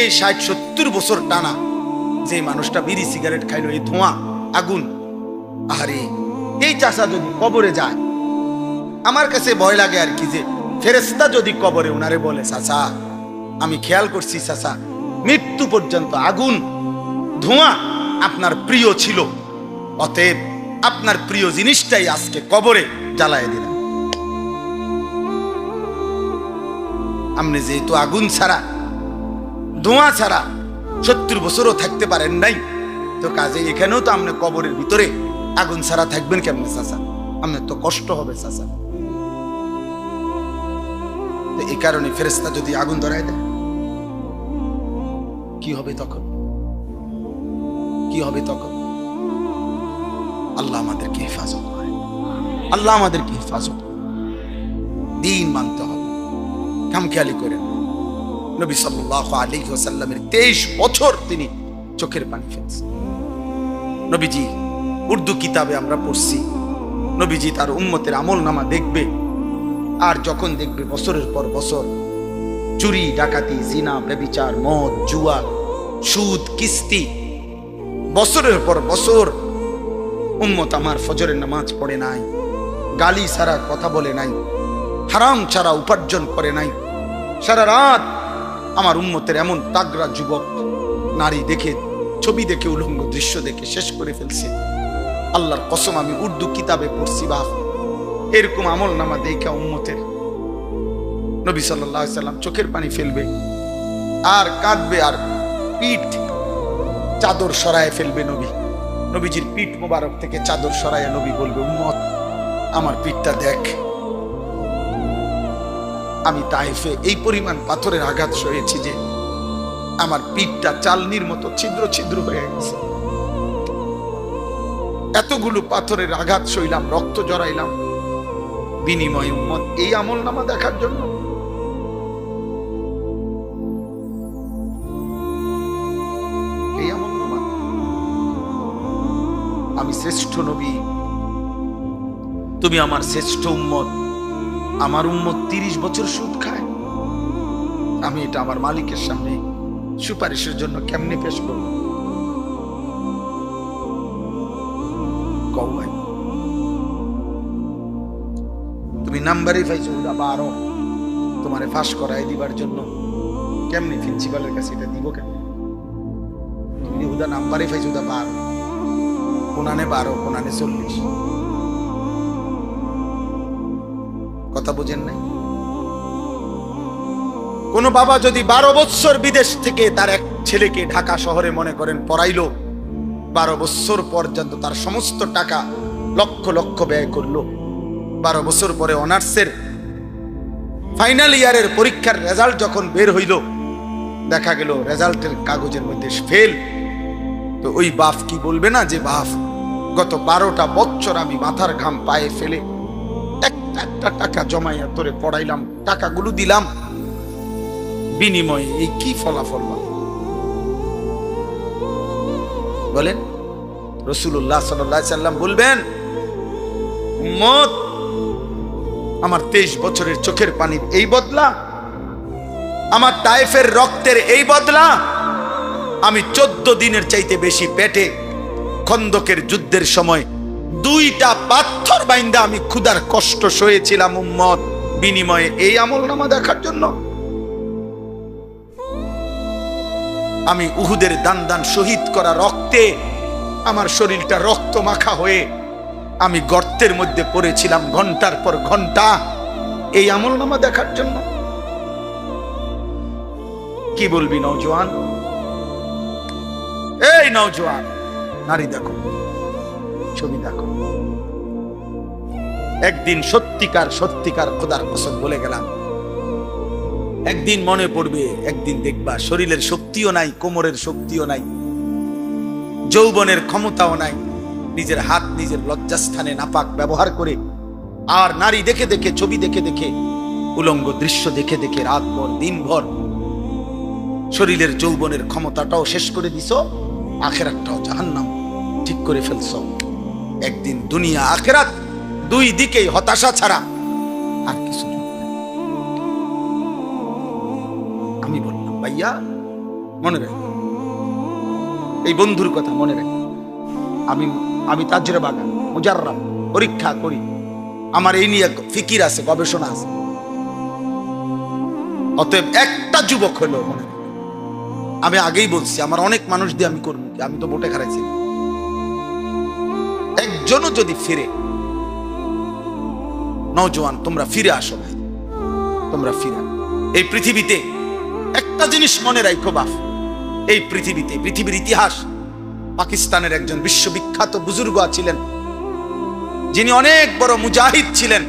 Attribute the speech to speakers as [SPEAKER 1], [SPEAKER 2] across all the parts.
[SPEAKER 1] এই ষাট, সত্তর বছর টানা যে মানুষটা বিড়ি সিগারেট খাইলো, এই ধোঁয়া, আগুন আরে এই চাষা যদি কবরে যায়, আমার কাছে ভয় লাগে আর কি যে ফেরেস্তা যদি কবরে ওনারে বলে, চাচা, আমি খেয়াল করছি, চাচা, মৃত্যু পর্যন্ত আগুন, ধোঁয়া আপনার প্রিয় ছিল, অতএব আপনার প্রিয় জিনিসটাই আজকে কবরে জ্বালায় দিলাম আপনি যেহেতু আগুন ছাড়া ধোঁয়া ছাড়া সত্তর বছরও থাকতে পারেন নাই। তো কাজে এখানেও তো আপনি কবরের ভিতরে আগুন ছাড়া থাকবেন কেমনে চাচা? আপনার তো কষ্ট হবে চাচা। এই কারণে ফেরেস্তা যদি আগুন ধরায় দেয়, কি হবে তখন? কি হবে তখন? আল্লাহ আমাদেরকে হেফাজত করে। আল্লাহ আমাদেরকে হেফাজত করে। দিন মানতে হবে। খামখেয়ালি করেন। নবী সাল্লাল্লাহু আলাইহি ওয়াসাল্লামের 23 বছর তিনি চোখের পানি ফেলছেন। নবীজি, উর্দু কিতাবে আমরা পড়ছি, নবীজি তার উম্মতের আমল নামা দেখবে, আর যখন দেখবে বছরের পর বছর, চুরি, ডাকাতি, জিনা, ব্যবিচার, মদ, জুয়া, সুদ, কিস্তি, বছরের পর বছর উম্মত আমার ফজরের নামাজ পড়ে নাই, গালি ছাড়া কথা বলে নাই, হারাম ছাড়া উপার্জন করে নাই, সারা রাত আমার উম্মতের এমন তাগরা যুবক, নারী দেখে, ছবি দেখে, উলঙ্গ দৃশ্য দেখে শেষ করে ফেলছে। আল্লাহর কসম, আমি উর্দু কিতাবে পড়ছি, বাপ। এরকম আমল নামা দেখা উম্মতের নবী সাল্লাহ সাল্লাম চোখের পানি ফেলবে, আর কাঁদবে, আর পিঠ চাদর সরায় ফেলবে নবী। নবীজির পিঠ মোবারক থেকে চাদর সরায় নবী বলবে, উম্মত, আমার পিঠটা দেখ। আমি তাইফে এই পরিমাণ পাথরের আঘাত সয়েছি যে আমার পিঠটা চালনির মতো ছিদ্র ছিদ্র হয়ে গেছে। এতগুলো পাথরের আঘাত সইলাম, রক্ত জড়াইলাম। বিনিময় উম্মত, এই আমল নামা দেখার জন্য। আমি শ্রেষ্ঠ নবী। তুমি আমার শ্রেষ্ঠ উম্মত। আমার উম্মত তিরিশ বছর সুদ খায়। আমি এটা আমার মালিকের সামনে সুপারিশের জন্য কেমনে পেশ করব? তুমি নাম্বারই পাইছো ওটা বারো। তোমারে ফাঁস করাই দিবার জন্য কেমনি প্রিন্সিপালের কাছে এটা দিব কেন তুমি উদা নাম্বারই পাইছো বারো। কোনানে বারো, কোনানে চল্লিশ। কথা বুঝেন নাই? কোন বাবা যদি বারো বৎসর বিদেশ থেকে তার এক ছেলেকে ঢাকা শহরে মনে করেন পড়াইলো, বারো বৎসর পর্যন্ত তার সমস্ত টাকা লক্ষ লক্ষ ব্যয় করল। বারো বছর পরে অনার্সের ফাইনাল ইয়ারের পরীক্ষার রেজাল্ট যখন বের হইল, দেখা গেল রেজাল্টের কাগজের মধ্যে ফেল। তো ওই বাপ কি বলবে না যে, বাপ, গত বারোটা বছর আমি মাথার ঘাম পায়ে ফেলে একটা টাকা জমাইয়া তোরে পড়াইলাম, টাকাগুলো দিলাম। বিনিময়ে এই কি ফলাফল বলেন রসুল্লাহ সাল্লাম বলবেন মত আমার তেইশ বছরের চোখের পানির এই বদলা, আমার টাইফের রক্তের এই বদলা, আমি চোদ্দ দিনের চাইতে বেশি পেটে খন্দকের যুদ্ধের সময় দুইটা পাথর বাইন্দা আমি ক্ষুধার কষ্ট সয়েছিলাম, উম্মত। বিনিময়ে এই আমল নামা দেখার জন্য। আমি উহুদের দান দান শহীদ করা রক্তে আমার শরীরটা রক্ত মাখা হয়ে আমি গর্তের মধ্যে পড়েছিলাম ঘণ্টার পর ঘণ্টা এই আমল নামা দেখার জন্য। কি বলবি নৌজওয়ান এই নৌজওয়ান নারী দেখো। ছবি দেখো। একদিন সত্যিকার সত্যিকার খোদার কসম বলে গেলাম। একদিন মনে পড়বে, একদিন দেখবা শরীরের শক্তিও নাই, কোমরের শক্তিও নাই, যৌবনের ক্ষমতাও নাই, নিজের হাত নিজের লজ্জাস্থানে নাপাক ব্যবহার করে আর নারী দেখে দেখে, ছবি দেখে দেখে, উলঙ্গ দৃশ্য দেখে দেখে রাত ভর দিন ভর শরীরের যৌবনের ক্ষমতাটাও শেষ করে দিছ একটাও জাহান্নাম ঠিক করে ফেলছ। একদিন দুনিয়া আখেরাত দুই দিকেই হতাশা ছাড়া আর কিছু আমি বললাম, ভাইয়া, মনে রাখ। এই বন্ধুর কথা মনে রাখ। আমি আমি তাজরে বাগান, মুজাররাম, পরীক্ষা করি। আমার এই নিয়ে ফিকির আছে, গবেষণা আছে। অতএব একটা যুবক হলো মনে আমি আগেই বলছি, আমার অনেক মানুষ দিয়ে আমি করব আমি তো বোটে খারাইছি। একজনও যদি ফিরে, নওজোয়ান, তোমরা ফিরে আসো। ভাই তোমরা ফিরে। এই পৃথিবীতে একটা জিনিস মনে রাখো বাপ। এই পৃথিবীতে, পৃথিবীর ইতিহাস। পাকিস্তানের একজন বিশ্ববিখ্যাত বুজুর্গ ছিলেন। যিনি অনেক বড় মুজাহিদ ছিলেন।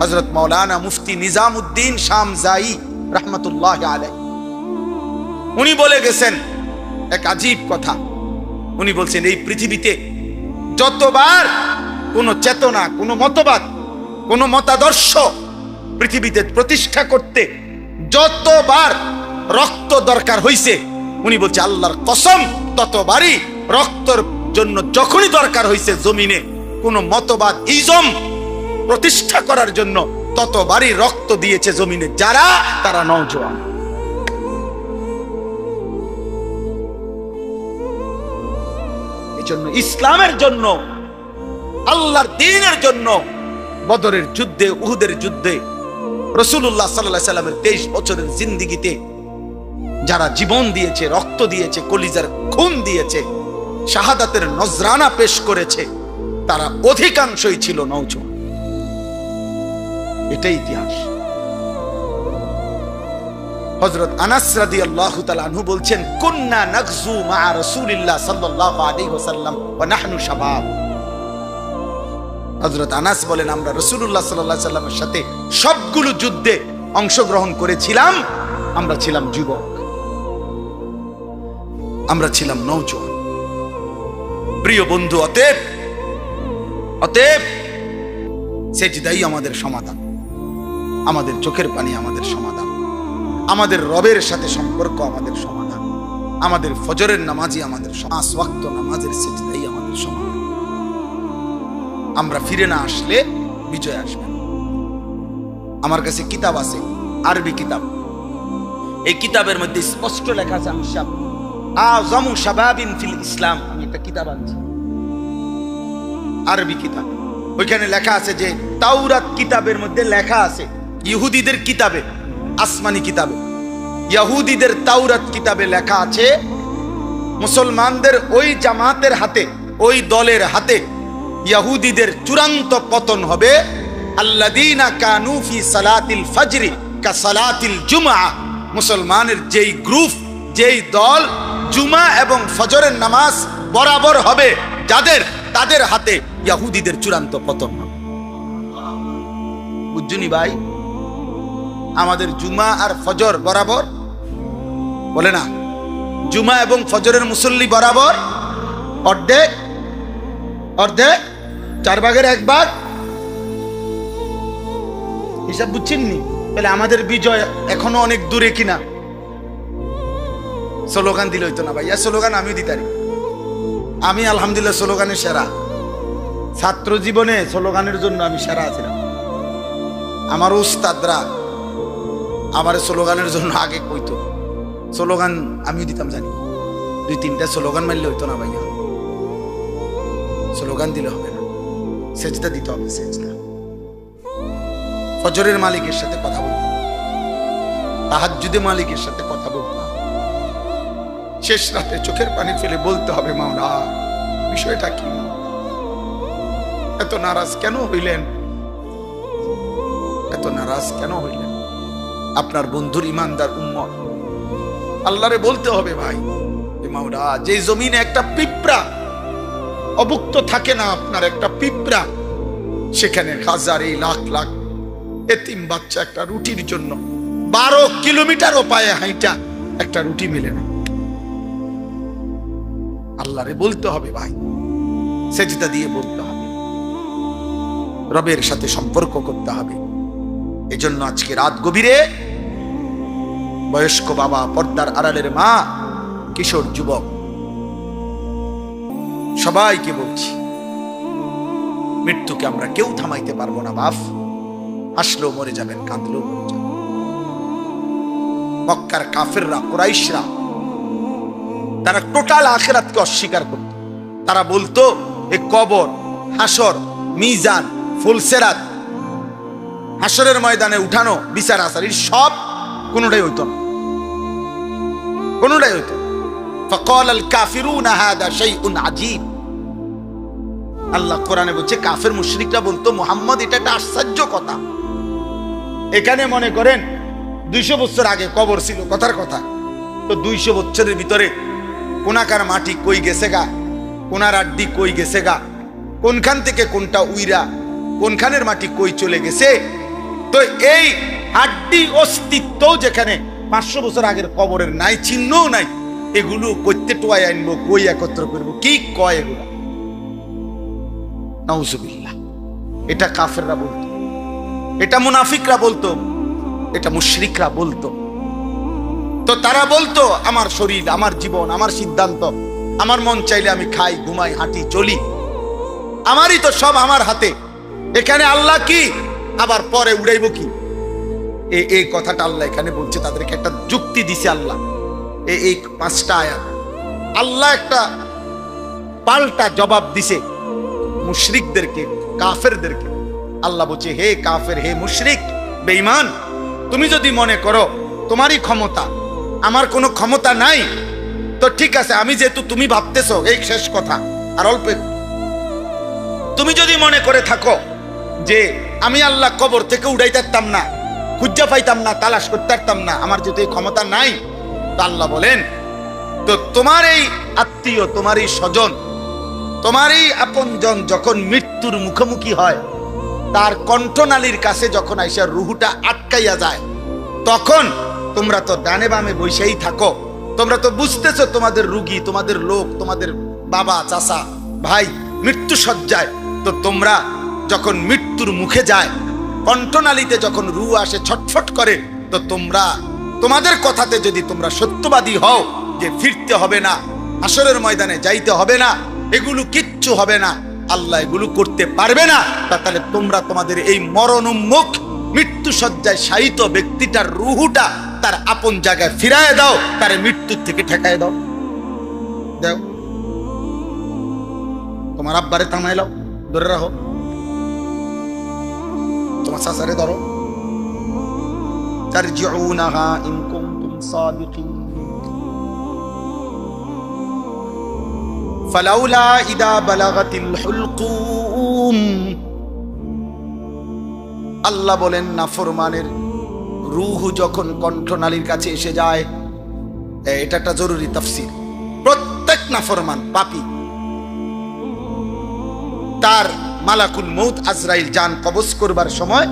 [SPEAKER 1] হজরত মৌলানা মুফতি নিজামুদ্দিন শাম জাই রহমতুল্লাহ আলাই উনি বলে গেছেন, এক আজীব কথা। উনি বলছেন, এই পৃথিবীতে যতবার কোনো চেতনা, কোনো মতবাদ, কোনো মতাদর্শ পৃথিবীতে প্রতিষ্ঠা করতে যতবার রক্ত দরকার হইছে, উনি বলছে, আল্লাহর কসম, ততবারই রক্তর জন্য যখনই দরকার হইছে জমিনে কোনো মতবাদ, ইজম প্রতিষ্ঠা করার জন্য ততবারই রক্ত দিয়েছে জমিনে যারা, তারা নওজোয়ান। জন্য, ইসলামের জন্য, আল্লাহর দিনের জন্য, বদরের যুদ্ধে, উহুদের যুদ্ধে রসুল্লাহ সাল্লাহ সাল্লামের তেইশ বছরের জিন্দিগিতে যারা জীবন দিয়েছে, রক্ত দিয়েছে, কলিজার খুন দিয়েছে, শাহাদাতের নজরানা পেশ করেছে, তারা অধিকাংশই ছিল নৌজওয়ান এটাই ইতিহাস। হযরত আনাস রাদিয়াল্লাহু তাআলা আনহু বলছেন, কুন্না নাগজু মা রাসূলিল্লাহ সাল্লাল্লাহু আলাইহি ওয়াসাল্লাম ওয়া নাহনু শাবাব। হযরত আনাস বলেন, আমরা রাসূলুল্লাহ সাল্লাল্লাহু আলাইহি সাল্লামের সাথে সবগুলো যুদ্ধে অংশগ্রহণ করেছিলাম। আমরা ছিলাম যুবক। আমরা ছিলাম নৌজওয়ান প্রিয় বন্ধু, অতএব অতএব সেজদাই আমাদের সমাধান। আমাদের চোখের পানি আমাদের সমাধান। আমাদের রবের সাথে সম্পর্ক আমাদের সমাধান। আমাদের ফজরের নামাজই আমাদের পাঁচ নামাজের আমাদের সমাধান। আমরা ফিরে না আসলে বিজয় আসবে আমার কাছে কিতাব আছে, আরবি কিতাব। এই কিতাবের মধ্যে স্পষ্ট লেখা আছে, আমি ফিল ইসলাম। আমি একটা কিতাব আনছি। আরবি কিতাব। ওইখানে লেখা আছে যে তাওরাত কিতাবের মধ্যে লেখা আছে, ইহুদিদের কিতাবে আসমানি কিতাবে। ইয়াহুদিদের তাওরাত কিতাবে লেখা আছে, মুসলমানদের ওই জামাতের হাতে, ওই দলের হাতে ইয়াহুদিদের চূড়ান্ত পতন হবে। আল্লাদিনা কানু ফি সালাতিল ফজরি কা সালাতিল জুমআ। মুসলমানের যেই গ্রুপ, যেই দল জুমা এবং ফজরের নামাজ বরাবর হবে, যাদের, তাদের হাতে ইহুদিদের চূড়ান্ত পতন হবে। বুঝছুনি ভাই? আমাদের জুমা আর ফজর বরাবর? বলে না। জুমা এবং ফজরের মুসল্লি বরাবর? অর্ধেক? অর্ধেক? চার ভাগের এক ভাগ? হিসাব বুঝছেননি? তাহলে আমাদের বিজয় এখনও অনেক দূরে কিনা? স্লোগান দিলে হইতো না ভাই ভাইয়া, স্লোগান আমিও দিতারি আমি আলহামদুলিল্লাহ স্লোগানে সেরা। ছাত্র জীবনে স্লোগানের জন্য আমি সেরা আছিলাম আমার উস্তাদরা আমার স্লোগানের জন্য আগে কইতো। স্লোগান আমিও দিতাম জানি। দুই, তিনটা স্লোগান মারলে হইতো না ভাইয়া। স্লোগান দিলে হবে না। সেজদা দিতে হবে, সেজদা। ফজরের মালিকের সাথে কথা বলতাম তাহাজ্জুদে মালিকের সাথে কথা বলতাম শেষ রাতে চোখের পানি ফেলে বলতে হবে, মাওলা, বিষয়টা কি? এত নারাজ কেন হইলেন? এত নারাজ কেন হইলেন? আপনার বন্ধুর ইমানদার উম্মত। আল্লাহরে বলতে হবে, ভাই, এ মাওলা যে জমিনে একটা পিঁপড়া অভুক্ত থাকে না আপনার, একটা পিঁপড়া, সেখানে হাজার এই লাখ লাখ এতিম বাচ্চা একটা রুটির জন্য বারো কিলোমিটারও পায়ে হাইটা একটা রুটি মেলে না। আল্লাহরে বলতে হবে, ভাই, সেজদা দিয়ে বলতে হবে। রবের সাথে সম্পর্ক করতে হবে। এজন্য আজকে রাত গভীরে বয়স্ক বাবা পর্দার আড়ালের মা, কিশোর যুবক। সবাইকে বলছি, মৃত্যুকে আমরা কেউ থামাইতে পারব না, বাপ। হাসলেও মরে যাবেন, কাঁদলেও মরে যাবেন। মক্কার কাফেররা, কোরাইশরা, তারা টোটাল আখেরাতকে অস্বীকার করত। তারা বলতো, এ কবর, হাসর, মিজান, ফুলসেরাত, হাসরের ময়দানে উঠানো, বিচার আসার সব কোনটাই হইতো না। কোনটাই হইতো ফকল আল কাফিরুন হাদা শাইউন আজিব আল্লাহ কোরআনে বলছে, কাফের মুশরিকরা বলতো, মোহাম্মদ, এটা একটা আশ্চর্য কথা। এখানে মনে করেন, দুইশো বছর আগে কবর ছিল, কথার কথা। তো দুইশো বছরের ভিতরে কোনাকার মাটি কই গেছে গা? কোনার আড্ডি কই গেছে গা? কোনখান থেকে কোনটা উইরা? কোনখানের মাটি কই চলে গেছে? তো এই হাড্ডি অস্তিত্ব যেখানে পাঁচশো বছর আগের কবরের নাই, চিহ্নও নাই, এগুলো করতে টোয়াই আনব কই একত্র করব, কি কয় এগুলো? নাউজুবিল্লাহ। এটা কাফেররা বলতো, এটা মুনাফিকরা বলতো, এটা মুশরিকরা বলতো। তো তারা বলতো, আমার শরীর, আমার জীবন, আমার সিদ্ধান্ত, আমার মন চাইলে আমি খাই, ঘুমাই, হাঁটি, চলি। আমারই তো সব আমার হাতে। এখানে আল্লাহ কি? আবার পরে উড়াইব কি? এ- এই কথাটা আল্লাহ এখানে বলছে, তাদেরকে একটা যুক্তি দিছে আল্লাহ। এ- এই পাঁচটা আয়াত। আল্লাহ একটা পাল্টা জবাব দিছে মুশরিকদেরকে, কাফেরদেরকে। আল্লাহ বলছে, হে কাফের, হে মুশরিক, বেঈমান, তুমি যদি মনে করো তোমারই ক্ষমতা, আমার কোনো ক্ষমতা নাই, তো ঠিক আছে, আমি যেহেতু তুমি ভাবতেছো, এই শেষ কথা, আর অল্প তুমি যদি মনে করে থাকো যে আমি আল্লাহ কবর থেকে উড়াইতে পারতাম না খুঁজা পাইতাম না, তালাশ করতে না। আমার যদি এই ক্ষমতা নাই, তো আল্লাহ বলেন, তো তোমার এই আত্মীয়, তোমার এই স্বজন, তোমার তোমারই আপনজন যখন মৃত্যুর মুখোমুখি হয়, তার কণ্ঠনালীর কাছে যখন আইসা রুহুটা আটকাইয়া যায়, তখন তোমরা তো ডানে বামে বসেই থাকো। তোমরা তো বুঝতেছো তোমাদের রুগী, তোমাদের লোক, তোমাদের বাবা, চাচা, ভাই মৃত্যু সজ্জায় তো তোমরা যখন মৃত্যুর মুখে যায় কণ্ঠনালীতে যখন রু আসে, ছটফট করে, তো তোমরা, তোমাদের কথাতে যদি তোমরা সত্যবাদী হও, যে ফিরতে হবে না আসরের ময়দানে যাইতে হবে না, এগুলো কিচ্ছু হবে না, আল্লাহ এগুলো করতে পারবে না তাহলে তোমরা তোমাদের এই মরণোন্মুখ মৃত্যু সজ্জায় শায়িত ব্যক্তিটার রুহুটা তার আপন জায়গায় ফিরায় দাও, তার মৃত্যুর থেকে ঠেকায় দাও। দাও তোমার আব্বারে থামাইলাও ধরে রাখো। তোমার শাসারে ধরো। সাদিকিন। ফালাউলা ইদা বালাগাতিল হুলকুম আল্লাহ বলেন নাফরমানের রুহ যখন কণ্ঠনালীর কাছে এসে যায় এটা একটা জরুরি তাফসীর। প্রত্যেক নাফরমান, পাপি। তার মালাকুল মৌত আজরাইল জান কবজ করবার সময়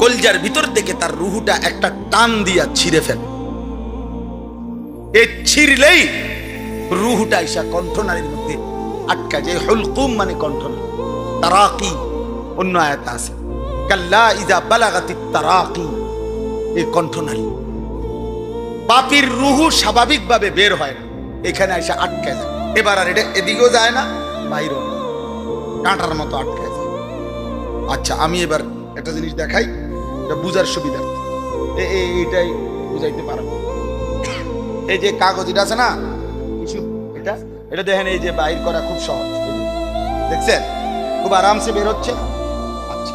[SPEAKER 1] কলজার ভিতর থেকে তার রুহুটা একটা টান দিয়া ছিঁড়ে ফেলে। এ ছিঁড়লেই রুহুটা ইসা কণ্ঠনালীর মধ্যে আটকা যায়। হুলকুম মানে কণ্ঠনালী তারাকি, অন্য আয়াত আছে। কাল্লা ইজা বালাগাতি তারাকি। এই কণ্ঠনালী পাপির রুহু স্বাভাবিকভাবে বের হয় না। এখানে এসে আটকায় যায়। এবার আর এটা এদিকেও যায় না, বাইরেও না। কাঁটার মতো আটকায় যায়। আচ্ছা আমি এবার একটা জিনিস দেখাই, এটা বুঝার এ- এইটাই বুঝাইতে পারব। এই যে কাগজ, এটা আছে না? কিছু এটা? এটা দেখেন, এই যে বাইর করা খুব সহজ। দেখছেন? খুব আরামসে বের হচ্ছে। আচ্ছা।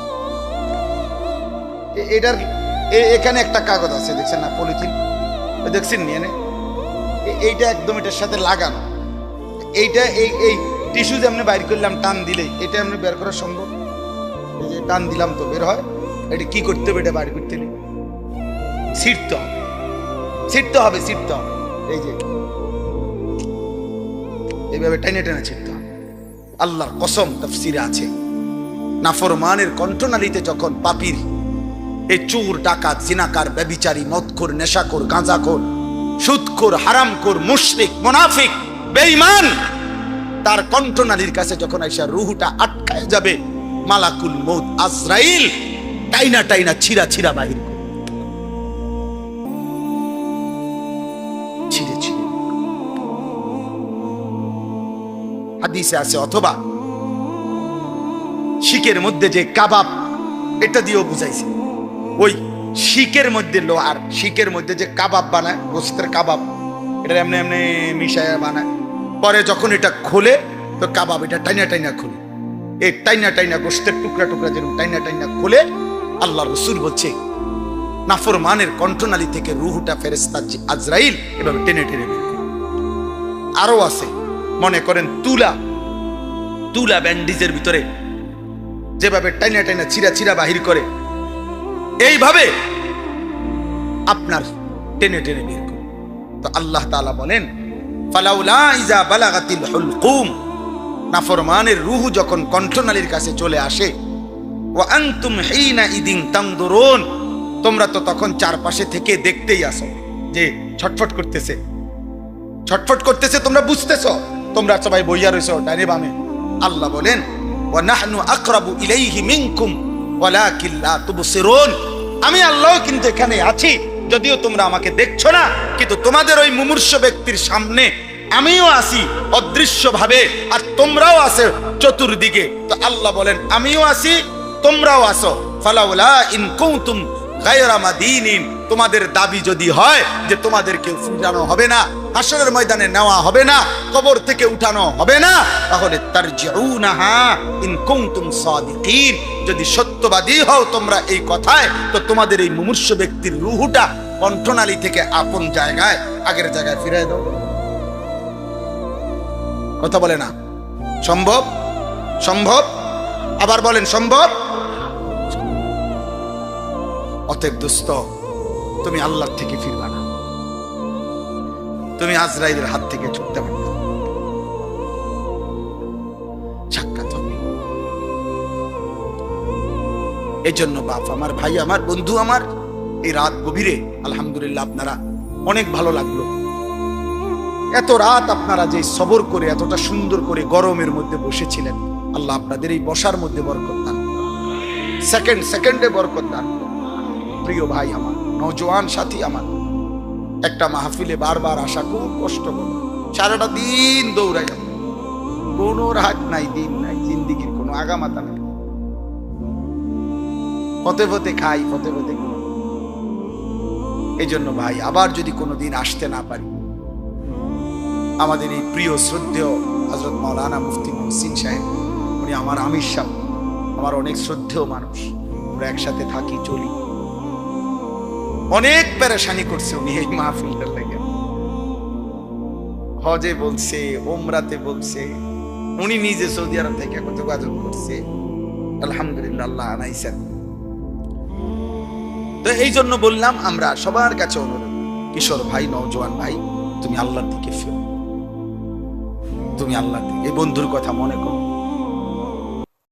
[SPEAKER 1] এটার এখানে একটা কাগজ আছে, দেখছেন না? পলিথিন। দেখছেন নিয়ে এইটা একদম এটার সাথে লাগানো। এইটা, এই এই টিস্যু যেমনি বাইর করলাম, টান দিলে, এটা এমনি বের করা সম্ভব? এই যে টান দিলাম তো, বের হয়। এটা কি করতে হবে, এটা বাইর করতে নেই ছিটতে হবে। ছিটতে হবে ছিটতে হবে। এই যে। এইভাবে টেনে টেনে ছিটতে হবে। আল্লাহর কসম তফসিরে আছে। নাফরমানের কণ্ঠনালীতে যখন পাপির, এই চোর, ডাকাত, জিনাকার, ব্যবিচারী, মদখোর, নেশাখোর, গাঁজাখোর, সুদখোর, হারামখোর, মুশরিক, মুনাফিক, বেঈমান তার কণ্ঠনালীর কাছে যখন আইসা রুহুটা আটকায় যাবে, মালাকুল মৌত আজরাইল টাইনা টাইনা ছিঁড়া ছিঁড়া বাহির হাদিসে আছে, অথবা শিকের মধ্যে যে কাবাব, এটা দিয়েও বুঝাইছে। ওই শিকের মধ্যে লোহার শিকের মধ্যে যে কাবাব বানায়, গোস্তের কাবাব এটা এমনি এমনি মিশায় বানায়। পরে যখন এটা খোলে, তো কাবাব এটা টাইনা টাইনা খোলে এই টাইনা টাইনা গোস্তের টুকরা টুকরা যেরকম টাইনা টাইনা খোলে, আল্লাহ রসুল বলছে, নাফরমানের কণ্ঠনালী থেকে রুহুটা ফেরেস্তা আজরাইল এভাবে টেনে টেনে। আরও আছে, মনে করেন তুলা তুলা ব্যান্ডিজের ভিতরে যেভাবে টাইনা টাইনা চিরা চিরা বাহির করে, এইভাবে আপনার টেনে টেনে বের করে তো আল্লাহ তাআলা বলেন ফালাউলা ইজা বালাগাতিল হুলকুম। নাফরমানের রুহু যখন কণ্ঠনালীর কাছে চলে আসে ও আনতুম হিনা ইদিন তাংদুরুন তোমরা তো তখন চারপাশে থেকে দেখতেই আসো যে ছটফট করতেছে। ছটফট করতেছে, তোমরা বুঝতেছো? তোমরা সবাই বইয়া রইছো, ডানে বামে। আল্লাহ বলেন, ওয়া নাহনু আকরাবু ইলাইহি মিনকুম, ওয়ালাকিন লা তুবসিরুন। আমি আল্লাহ কিন্তু এখানে আছি। যদিও তোমরা আমাকে দেখছ না, কিন্তু তোমাদের ওই মুমূর্ষ ব্যক্তির সামনে আমিও আসি অদৃশ্যভাবে, আর তোমরাও আছো চতুর্দিকে। তো আল্লাহ বলেন, আমিও আসি, তোমরাও আসো। ফলাউলা ইন কুনতুম তোমাদের দাবি যদি হয় যে তোমাদেরকে ফুটানো হবে না, হাসরের ময়দানে নেওয়া হবে না, কবর থেকে উঠানো হবে না, তাহলে তার যদি সত্যবাদী হও তোমরা এই কথায়, তো তোমাদের এই মুমূর্ষ ব্যক্তির রুহুটা কণ্ঠনালী থেকে আপন জায়গায়, আগের জায়গায় ফিরে দাও। কথা বলে না। সম্ভব? সম্ভব? আবার বলেন, সম্ভব? অতএব দোস্ত, তুমি আল্লাহর থেকে ফিরবা না। তুমি আজরাইলের হাত থেকে ছুটতে পারবে এই জন্য বাপ আমার, ভাই আমার, বন্ধু আমার, এই রাত গভীরে আলহামদুলিল্লাহ আপনারা অনেক ভালো লাগল। এত রাত আপনারা যে সবর করে, এতটা সুন্দর করে গরমের মধ্যে বসেছিলেন, আল্লাহ আপনাদের এই বসার মধ্যে বরকত দান সেকেন্ড সেকেন্ডে বরকত দান প্রিয় ভাই আমার নজওয়ান সাথী আমার, একটা মাহফিলে বারবার আসা খুব কষ্ট করে। সারাটা দিন দৌড়াই কোনো রাত নাই, দিন নাই, জিন্দিগির কোনো আগামাতা নাই। পথে পথে খাই পথে ঘুমাই। এই জন্য ভাই, আবার যদি কোনো দিন আসতে না পারি, আমাদের এই প্রিয়, শ্রদ্ধেয় হজরত মৌলানা মুফতি মহসিন সাহেব, উনি আমার আমির সাহেব, আমার অনেক শ্রদ্ধেয় মানুষ। আমরা একসাথে থাকি, চলি। অনেক পেরেশানি করছে উনি এই মাহফিলটার লেগে হজে বলছে ওমরাতে বলছে, উনি নিজে সৌদি আরব থেকে কত যোগাযোগ করছে। আলহামদুলিল্লাহ, আল্লাহ আনাইছেন। তো এই জন্য বললাম, আমরা সবার কাছে অনুরোধ, কিশোর ভাই, নওজোয়ান ভাই, তুমি আল্লাহর দিকে ফিরো। তুমি আল্লাহর দিকে এই বন্ধুর কথা মনে করো।